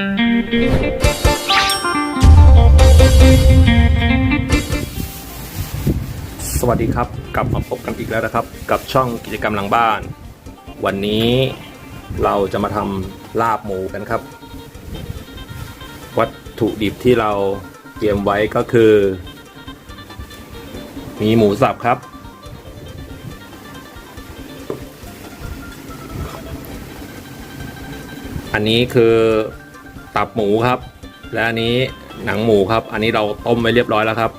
สวัสดีครับ กลับมาพบกันอีกแล้วนะครับ กับช่องกิจกรรมหลังบ้าน วันนี้เราจะมาทำลาบหมูกันครับ วัตถุดิบที่เราเตรียมไว้ก็คือ มีหมูสับครับ อันนี้คือ ตับหมูครับ และอันนี้หนังหมูครับ อันนี้เราต้มไว้เรียบร้อยแล้วครับ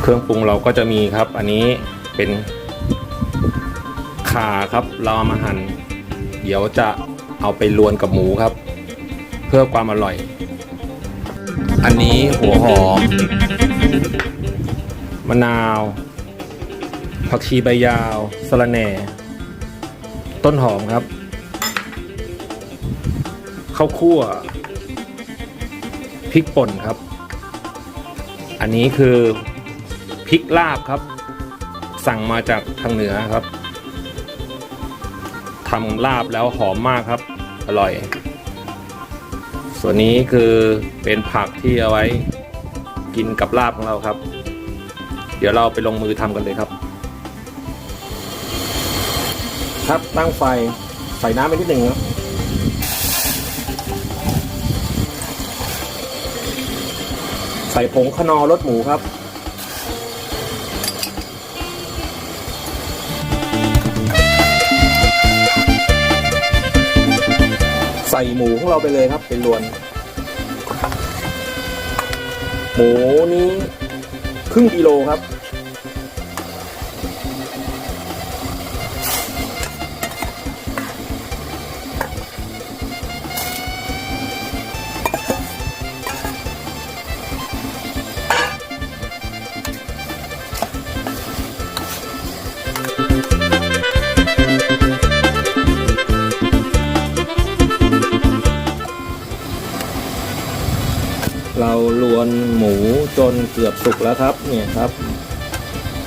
เครื่องปรุงเราก็จะมีครับ อันนี้เป็นขาครับ เราเอามาหั่นเดี๋ยวจะเอาไปลวนกับหมูครับ เพื่อความอร่อย อันนี้หัวหอมมะนาวผักชีใบยาวสะระแหน่ ต้นหอมครับ ข้าวคั่วพริกป่นครับ อันนี้คือพริกลาบครับ สั่งมาจากทางเหนือครับทำลาบแล้วหอมมากครับ อร่อย ส่วนนี้คือเป็นผักที่เอาไว้กินกับลาบของเราครับ เดี๋ยวเราไปลงมือทำกันเลยครับ ครับตั้งไฟใส่น้ำไปนิดหนึ่งครับ ใส่ผงขนอรสหมูครับใส่หมูของเราไปเลยครับเป็นรวน หมูนี้ครึ่งกิโลครับ นหมูจนเกือบสุกแล้วครับ เนี่ยครับ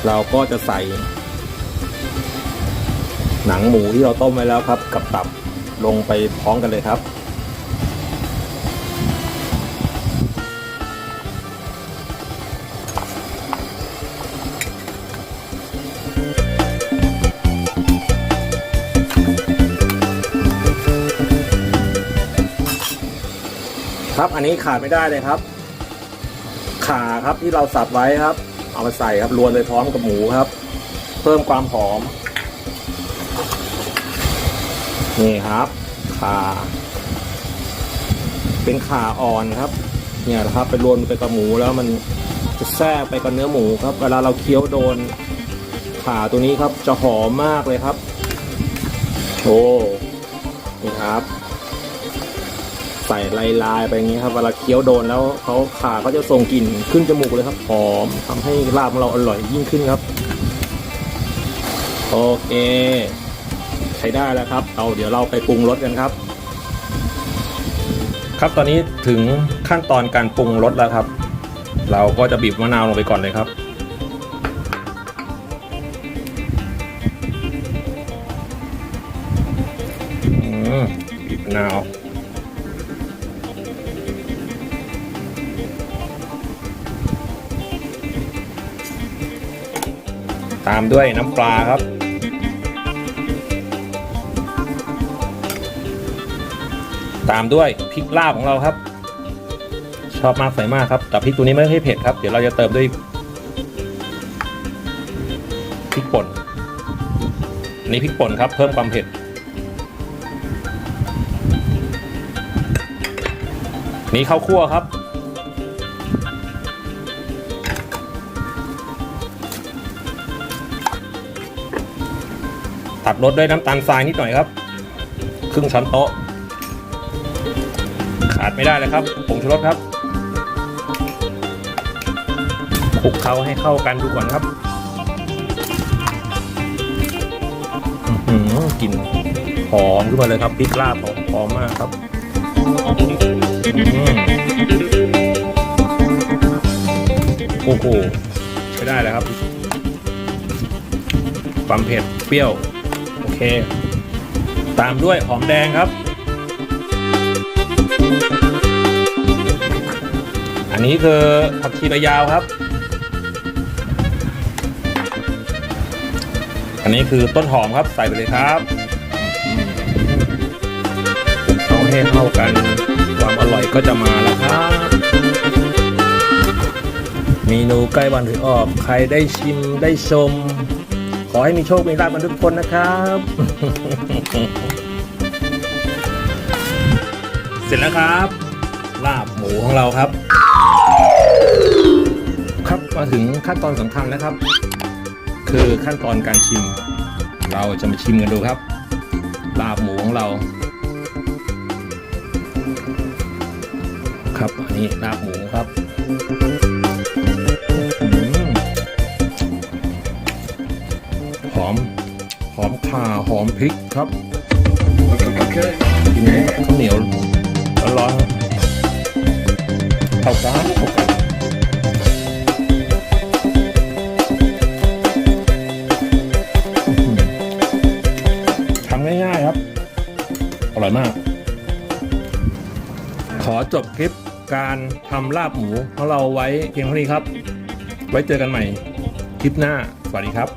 เราก็จะใส่ หนังหมูที่เราต้มไว้แล้วครับ กับตับลงไปพร้อมกันเลยครับครับ อันนี้ขาดไม่ได้เลยครับ ขาครับที่เราสับไว้ครับ เอามาใส่ครับรวนเลยพร้อมกับหมูครับ เพิ่มความหอม นี่ครับขาเป็นขาอ่อนครับ เนี่ยนะครับไปรวนไปกับหมูแล้วมันจะแทรกไปกับเนื้อหมูครับ เวลาเราเคี้ยวโดนขาตัวนี้ครับจะหอมมากเลยครับ โอ้นี่ครับ ใส่ลายลายไปอย่างนี้ครับเวลาเคี้ยวโดนแล้วเขาขาก็จะส่งกลิ่นขึ้นจมูกเลยครับหอมทำให้ลาบของเราอร่อยยิ่งขึ้นครับ โอเค ใช้ได้แล้วครับ เอาเดี๋ยวเราไปปรุงรสกันครับ ครับตอนนี้ถึงขั้นตอนการปรุงรสแล้วครับ เราก็จะบีบมะนาวลงไปก่อนเลยครับอืมบีบมะนาว ตามด้วยน้ำปลาครับ ตามด้วยพริกลาบของเราครับ ชอบมากใส่มากครับ แต่พริกตัวนี้ไม่ให้เผ็ดครับ เดี๋ยวเราจะเติมด้วยพริกป่นอันนี้พริกป่นครับ เพิ่มความเผ็ด นี่ข้าวคั่วครับ ตัดรสด้วยน้ำตาลทรายนิดหน่อยครับ ครึ่งช้อนโต๊ะ ขาดไม่ได้เลยครับผงชูรสครับคลุกเคล้าให้เข้ากันดูก่อนครับอื้อหือกลิ่นหอมขึ้นมาเลยครับพริกลาบหอมหอมมากครับโอ้โหใช้ได้เลยครับ ความเผ็ดเปรี้ยว เค ตามด้วยหอมแดงครับ อันนี้คือผักชีใบยาวครับ อันนี้คือต้นหอมครับใส่ไปเลยครับเอาให้เข้ากัน ความอร่อยก็จะมาแล้วครับเมนูใกล้วันถือออก ใครได้ชิมได้ชม อให้มีโชค มีลาภกันทุกคนนะครับ เสร็จแล้วครับ ลาบหมูของเราครับ ครับมาถึงขั้นตอนสำคัญแล้วครับ คือขั้นตอนการชิม เราจะมาชิมกันดูครับ ลาบหมูของเรา ครับอันนี้ลาบหมูครับ หอม หอมข่าหอมพริกครับกินกับข้าวเหนียวร้อนๆเข้ากันเข้ากันทำง่ายๆครับ อร่อยมาก ขอจบคลิปการทำลาบหมูของเราไว้เพียงเท่านี้ครับ ไว้เจอกันใหม่คลิปหน้า สวัสดีครับ